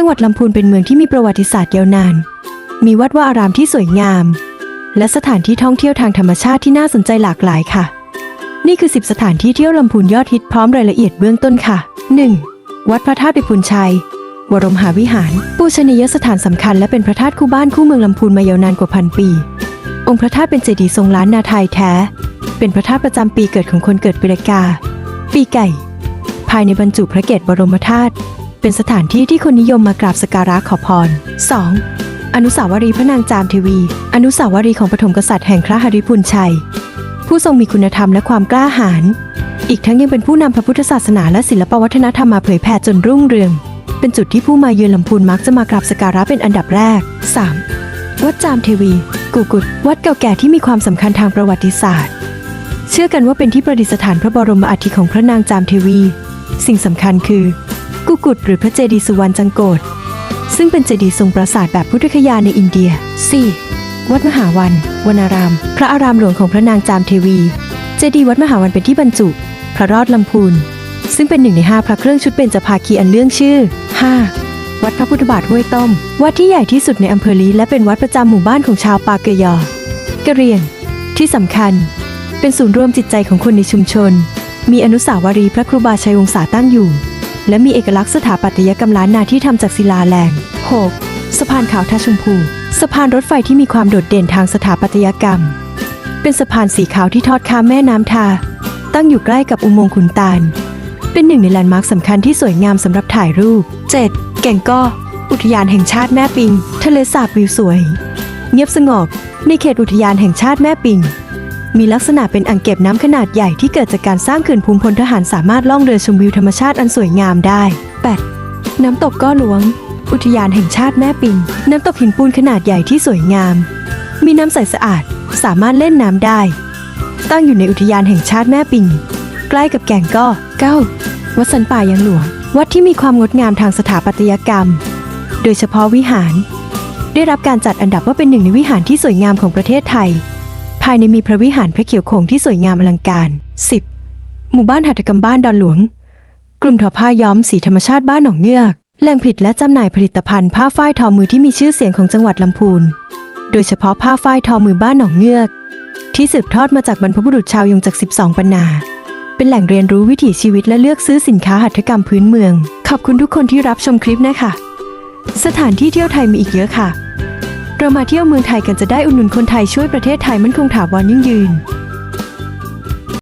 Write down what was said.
จังหวัดลำพูนเป็นเมืองที่มีประวัติศาสตร์ยาวนาน มีวัดวาอารามที่สวยงาม และสถานที่ท่องเที่ยวทางธรรมชาติที่น่าสนใจหลากหลายค่ะ นี่คือ 10 สถานที่เที่ยวลำพูนยอดฮิตพร้อมรายละเอียดเบื้องต้นค่ะ 1. วัดพระธาตุปิพุนชัย วรมหาวิหาร ปูชนียสถานสำคัญและเป็นพระธาตุคู่บ้านคู่เมืองลำพูนมายาวนานกว่าพันปี องค์พระธาตุเป็นเจดีย์ทรงล้านนาไทยแท้ เป็นพระธาตุประจำปีเกิดของคนเกิดปีละกา ปีไก่ ภายในบรรจุพระเกศบรมธาตุ เป็นสถานที่ที่คนนิยมมากราบสกการะขอพร 2. อนุสาวรีย์พระนางจามเทวี อนุสาวรีย์ของปฐมกษัตริย์แห่งพระหฤพุนชัย ผู้ทรงมีคุณธรรมและความกล้าหาญ อีกทั้งยังเป็นผู้นำพระพุทธศาสนาและศิลปวัฒนธรรมมาเผยแผ่จนรุ่งเรือง เป็นจุดที่ผู้มาเยือนลำพูนมักจะมากราบสกการะเป็นอันดับแรก 3. วัดจามเทวี กูกุด วัดเก่าแก่ที่มีความสำคัญทางประวัติศาสตร์ เชื่อกันว่าเป็นที่ประดิษฐานพระบรมอัฐิของพระนางจามเทวี สิ่งสำคัญคือ กุกุดหรือพระเจดีย์สุวรรณจังโกดซึ่งเป็นเจดีย์ทรงปราสาทแบบพุทธคยาในอินเดีย 4. วัดมหาวันวนาราม พระอารามหลวงของพระนางจามเทวี เจดีย์วัดมหาวันเป็นที่บรรจุ พระรอดลำพูน ซึ่งเป็นหนึ่งในห้าพระเครื่องชุดเบญจภาคีอันเรื่องชื่อ 5. วัดพระพุทธบาทห้วยต้ม วัดที่ใหญ่ที่สุดในอำเภอลีและเป็นวัดประจำหมู่บ้านของชาวปาเกยอกะเรียง ที่สำคัญ เป็นศูนย์รวมจิตใจของคนในชุมชน มีอนุสาวรีย์พระครูบาชัยวงศาตั้งอยู่ และมีเอกลักษณ์สถาปัตยกรรมล้านนาที่ทำจากศิลาแรง 6. สะพานขาวท่าชมพูสะพานรถไฟที่มีความโดดเด่นทางสถาปัตยกรรม เป็นสะพานสีขาวที่ทอดข้ามแม่น้ำทา ตั้งอยู่ใกล้กับอุโมงค์ขุนตาล เป็นหนึ่งในแลนด์มาร์คสำคัญที่สวยงามสำหรับถ่ายรูป 7. แก่งก้ออุทยานแห่งชาติแม่ปิง ทะเลสาบวิวสวย เงียบสงบในเขตอุทยานแห่งชาติแม่ปิง มีลักษณะเป็นอ่างเก็บน้ำขนาดใหญ่ที่เกิดจากการสร้างเขื่อนภูมิพลทหารสามารถล่องเรือชมวิวธรรมชาติอันสวยงามได้ 8. น้ำตกก้อหลวง อุทยานแห่งชาติแม่ปิงน้ำตกหินปูนขนาดใหญ่ที่สวยงาม มีน้ำใสสะอาด สามารถเล่นน้ำได้ ตั้งอยู่ในอุทยานแห่งชาติแม่ปิงใกล้กับแก่งก้อ 9. วัดสันป่ายังหลวง วัดที่มีความงดงามทางสถาปัตยกรรม โดยเฉพาะวิหาร ได้รับการจัดอันดับว่าเป็นหนึ่งในวิหารที่สวยงามของประเทศไทยายในมีพระวิหารพระเขียวโขงที่สวยงามอลังการ 10. หมู่บ้านหัตถกรรมบ้านดอนหลวง กลุ่มทอผ้าย้อมสีธรรมชาติบ้านหนองเงือกแหล่งผลิตและจำหน่ายผลิตภัณฑ์ผ้าฝ้ายทอมือที่มีชื่อเสียงของจังหวัดลำพูน โดยเฉพาะผ้าฝ้ายทอมือบ้านหนองเงือก ที่สืบทอดมาจากบรรพบุรุษชาวยงจาก 12 ปันนา เป็นแหล่งเรียนรู้วิถีชีวิตและเลือกซื้อสินค้าหัตถกรรมพื้นเมือง ขอบคุณทุกคนที่รับชมคลิปนะคะ สถานที่เที่ยวไทยมีอีกเยอะค่ะ เรามาเที่ยวเมืองไทยกันจะได้อุดหนุนคนไทยช่วยประเทศไทยมั่นคงถาวรยั่งยืน